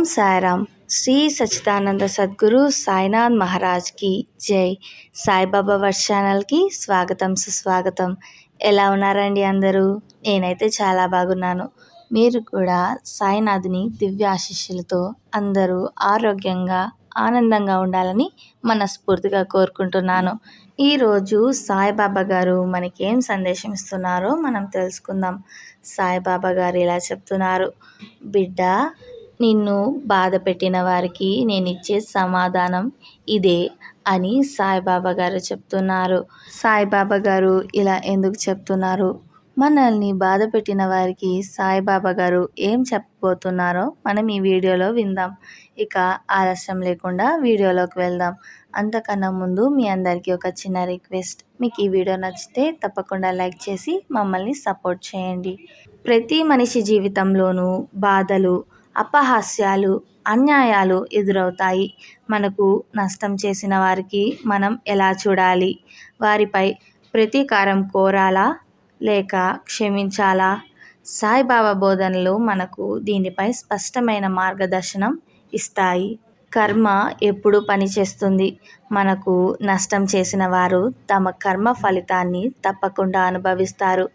ఓం సాయిరామ్. శ్రీ సచిదానంద సద్గురు సాయినాథ్ మహారాజ్కి జై. సాయిబాబా వర్ష ఛానల్కి స్వాగతం సుస్వాగతం. ఎలా ఉన్నారండి అందరూ? నేనైతే చాలా బాగున్నాను. మీరు కూడా సాయినాథ్ని దివ్యాశిష్యులతో అందరూ ఆరోగ్యంగా ఆనందంగా ఉండాలని మనస్ఫూర్తిగా కోరుకుంటున్నాను. ఈరోజు సాయిబాబా గారు మనకి ఏం సందేశం ఇస్తున్నారో మనం తెలుసుకుందాం. సాయిబాబా గారు ఇలా చెప్తున్నారు. బిడ్డ నిన్ను బాధ పెట్టిన వారికి నేను ఇచ్చే సమాధానం ఇదే అని సాయిబాబా గారు చెప్తున్నారు. సాయిబాబా గారు ఇలా ఎందుకు చెప్తున్నారు? మనల్ని బాధ పెట్టిన వారికి సాయిబాబా గారు ఏం చెప్పబోతున్నారో మనం ఈ వీడియోలో విందాం. ఇక ఆలస్యం లేకుండా వీడియోలోకి వెళ్దాం. అంతకన్నా ముందు మీ అందరికీ ఒక చిన్న రిక్వెస్ట్. మీకు ఈ వీడియో నచ్చితే తప్పకుండా లైక్ చేసి మమ్మల్ని సపోర్ట్ చేయండి. ప్రతి మనిషి జీవితంలోనూ బాధలు అపహాస్యాలు అన్యాయాలు ఎదురవుతాయి. మనకు నష్టం చేసిన వారికి మనం ఎలా చూడాలి? వారిపై ప్రతీకారం కోరాలా? లేక క్షమించాలా? సాయిబాబా బోధనలు మనకు దీనిపై స్పష్టమైన మార్గదర్శనం ఇస్తాయి. కర్మ ఎప్పుడు పనిచేస్తుంది. మనకు నష్టం చేసిన వారు తమ కర్మ ఫలితాన్ని తప్పకుండా అనుభవిస్తారు.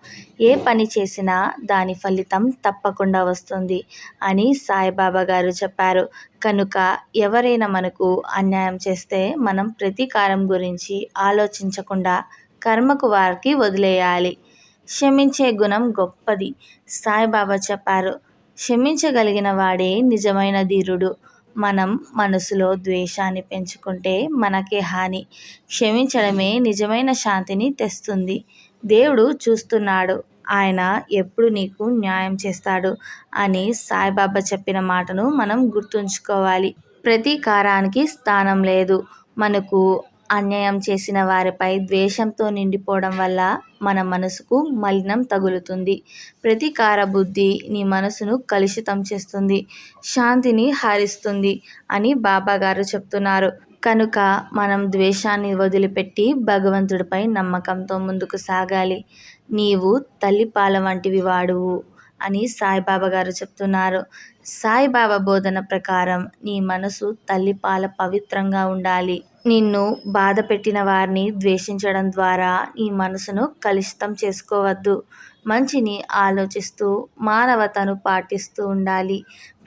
ఏ పని చేసినా దాని ఫలితం తప్పకుండా వస్తుంది అని సాయిబాబా గారు చెప్పారు. కనుక ఎవరైనా మనకు అన్యాయం చేస్తే మనం ప్రతీకారం గురించి ఆలోచించకుండా కర్మకు వారికి వదిలేయాలి. క్షమించే గుణం గొప్పది సాయిబాబా చెప్పారు. క్షమించగలిగిన వాడే నిజమైన ధీరుడు. మనం మనసులో ద్వేషాన్ని పెంచుకుంటే మనకే హాని. క్షమించడమే నిజమైన శాంతిని తెస్తుంది. దేవుడు చూస్తున్నాడు. ఆయన ఎప్పుడు నీకు న్యాయం చేస్తాడు అని సాయిబాబా చెప్పిన మాటను మనం గుర్తుంచుకోవాలి. ప్రతీకారానికి స్థానం లేదు. మనకు అన్యాయం చేసిన వారిపై ద్వేషంతో నిండిపోవడం వల్ల మన మనసుకు మలినం తగులుతుంది. ప్రతీకార బుద్ధి నీ మనసును కలుషితం చేస్తుంది. శాంతిని హారిస్తుంది అని బాబాగారు చెప్తున్నారు. కనుక మనం ద్వేషాన్ని వదిలిపెట్టి భగవంతుడిపై నమ్మకంతో ముందుకు సాగాలి. నీవు తల్లిపాల వంటివి వాడువు అని సాయిబాబా గారు చెప్తున్నారు. సాయిబాబా బోధన ప్రకారం నీ మనసు తల్లిపాల పవిత్రంగా ఉండాలి. నిన్ను బాధ పెట్టిన వారిని ద్వేషించడం ద్వారా నీ మనసును కలుషితం చేసుకోవద్దు. మంచిని ఆలోచిస్తూ మానవతను పాటిస్తూ ఉండాలి.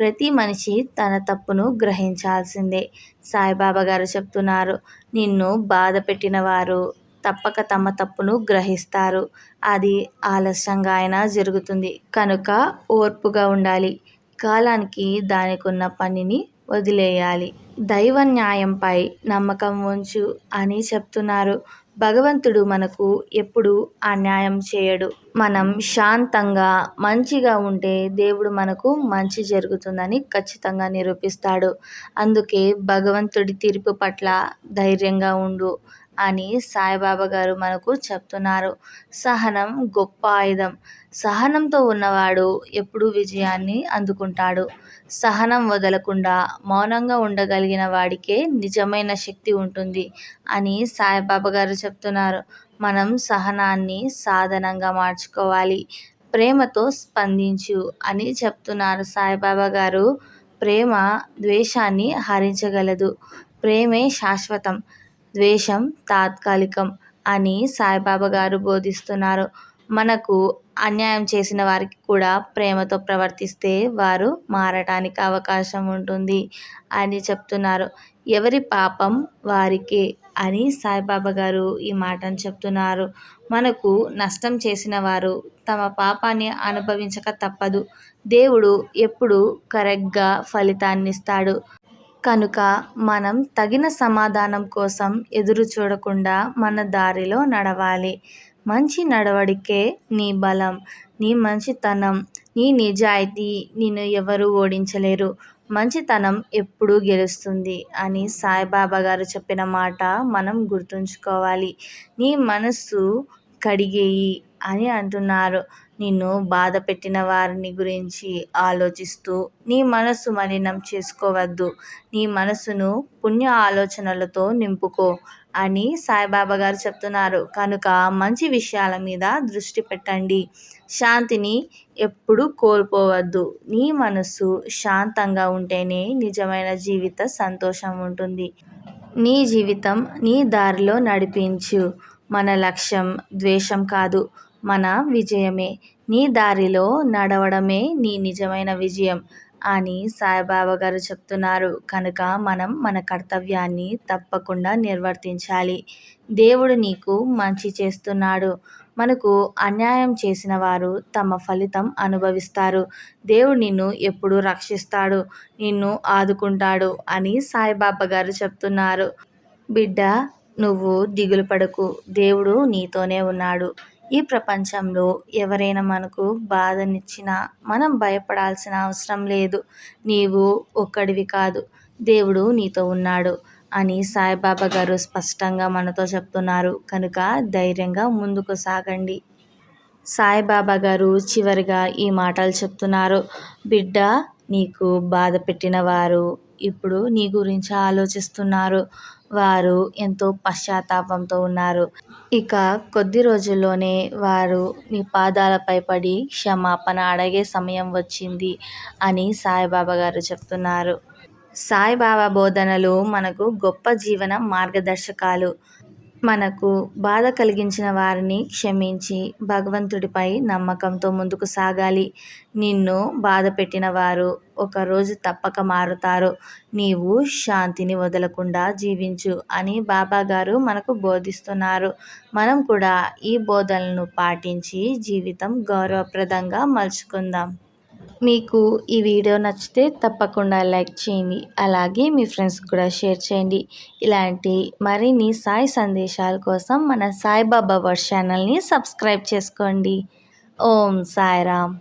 ప్రతి మనిషి తన తప్పును గ్రహించాల్సిందే. సాయిబాబా గారు చెప్తున్నారు నిన్ను బాధ పెట్టిన వారు తప్పక తమ తప్పును గ్రహిస్తారు. అది ఆలస్యంగా అయినా జరుగుతుంది. కనుక ఓర్పుగా ఉండాలి. కాలానికి దానికున్న పనిని వదిలేయాలి. దైవ న్యాయంపై నమ్మకం ఉంచు అని చెప్తున్నారు. భగవంతుడు మనకు ఎప్పుడు అన్యాయం చేయడు. మనం శాంతంగా మంచిగా ఉంటే దేవుడు మనకు మంచి జరుగుతుందని ఖచ్చితంగా నిరూపిస్తాడు. అందుకే భగవంతుడి తీర్పు పట్ల ధైర్యంగా ఉండు. అని సాయిబాబా గారు మనకు చెప్తున్నారు. సహనం గొప్ప ఆయుధం. సహనంతో ఉన్నవాడు ఎప్పుడూ విజయాన్ని అందుకుంటాడు. సహనం వదలకుండా మౌనంగా ఉండగలిగిన వాడికే నిజమైన శక్తి ఉంటుంది అని సాయిబాబా గారు చెప్తున్నారు. మనం సహనాన్ని సాధనంగా మార్చుకోవాలి. ప్రేమతో స్పందించు అని చెప్తున్నారు సాయిబాబా గారు. ప్రేమ ద్వేషాన్ని హరించగలదు. ప్రేమే శాశ్వతం. ద్వేషం తాత్కాలికం అని సాయిబాబా గారు బోధిస్తున్నారు. మనకు అన్యాయం చేసిన వారికి కూడా ప్రేమతో ప్రవర్తిస్తే వారు మారటానికి అవకాశం ఉంటుంది అని చెప్తున్నారు. ఎవరి పాపం వారికే అని సాయిబాబా గారు ఈ మాటను చెప్తున్నారు. మనకు నష్టం చేసిన వారు తమ పాపాన్ని అనుభవించక తప్పదు. దేవుడు ఎప్పుడు కరెక్ట్గా ఫలితాన్ని ఇస్తాడు. కనుక మనం తగిన సమాధానం కోసం ఎదురు చూడకుండా మన దారిలో నడవాలి. మంచి నడవడికే నీ బలం నీ మంచితనం నీ నిజాయితీ నిన్ను ఎవరు ఓడించలేరు. మంచితనం ఎప్పుడూ గెలుస్తుంది అని సాయిబాబా గారు చెప్పిన మాట మనం గుర్తుంచుకోవాలి. నీ మనస్సు కడిగేయి అని అంటున్నారు. నిన్ను బాధ పెట్టిన వారిని గురించి ఆలోచిస్తూ నీ మనసు మలినం చేసుకోవద్దు. నీ మనసును పుణ్య ఆలోచనలతో నింపుకో అని సాయిబాబా గారు చెప్తున్నారు. కనుక మంచి విషయాల మీద దృష్టి పెట్టండి. శాంతిని ఎప్పుడు కోల్పోవద్దు. నీ మనసు శాంతంగా ఉంటేనే నిజమైన జీవిత సంతోషం ఉంటుంది. నీ జీవితం నీ దారిలో నడిపించు. మన లక్ష్యం ద్వేషం కాదు మన విజయమే. నీ దారిలో నడవడమే నీ నిజమైన విజయం అని సాయిబాబా గారు చెప్తున్నారు. కనుక మనం మన కర్తవ్యాన్ని తప్పకుండా నిర్వర్తించాలి. దేవుడు నీకు మంచి చేస్తున్నాడు. మనకు అన్యాయం చేసిన వారు తమ ఫలితం అనుభవిస్తారు. దేవుడు నిన్ను ఎప్పుడు రక్షిస్తాడు. నిన్ను ఆదుకుంటాడు అని సాయిబాబా గారు చెప్తున్నారు. బిడ్డ నువ్వు దిగులు పడకు. దేవుడు నీతోనే ఉన్నాడు. ఈ ప్రపంచంలో ఎవరైనా మనకు బాధనిచ్చినా మనం భయపడాల్సిన అవసరం లేదు. నీవు ఒక్కడివి కాదు. దేవుడు నీతో ఉన్నాడు అని సాయిబాబా గారు స్పష్టంగా మనతో చెప్తున్నారు. కనుక ధైర్యంగా ముందుకు సాగండి. సాయిబాబా గారు చివరిగా ఈ మాటలు చెప్తున్నారు. బిడ్డ నీకు బాధ పెట్టిన వారు ఇప్పుడు నీ గురించి ఆలోచిస్తున్నారు. వారు ఎంతో పశ్చాత్తాపంతో ఉన్నారు. ఇక కొద్ది రోజుల్లోనే వారు మీ పాదాలపై పడి క్షమాపణ అడిగే సమయం వచ్చింది అని సాయిబాబా గారు చెప్తున్నారు. సాయిబాబా బోధనలు మనకు గొప్ప జీవన మార్గదర్శకాలు. మనకు బాధ కలిగించిన వారిని క్షమించి భగవంతుడిపై నమ్మకంతో ముందుకు సాగాలి. నిన్ను బాధ పెట్టిన వారు ఒకరోజు తప్పక మారుతారు. నీవు శాంతిని వదలకుండా జీవించు అని బాబా గారు మనకు బోధిస్తున్నారు. మనం కూడా ఈ బోధనలను పాటించి జీవితం గౌరవప్రదంగా మలుచుకుందాం. మీకు ఈ వీడియో నచ్చితే తప్పకుండా లైక్ చేయండి. అలాగే మీ ఫ్రెండ్స్ కూడా షేర్ చేయండి. ఇలాంటి మరిన్ని సాయి సందేశాల కోసం మన సాయిబాబా వర్డ్ ఛానల్ని సబ్స్క్రైబ్ చేసుకోండి. ఓం సాయిరామ్.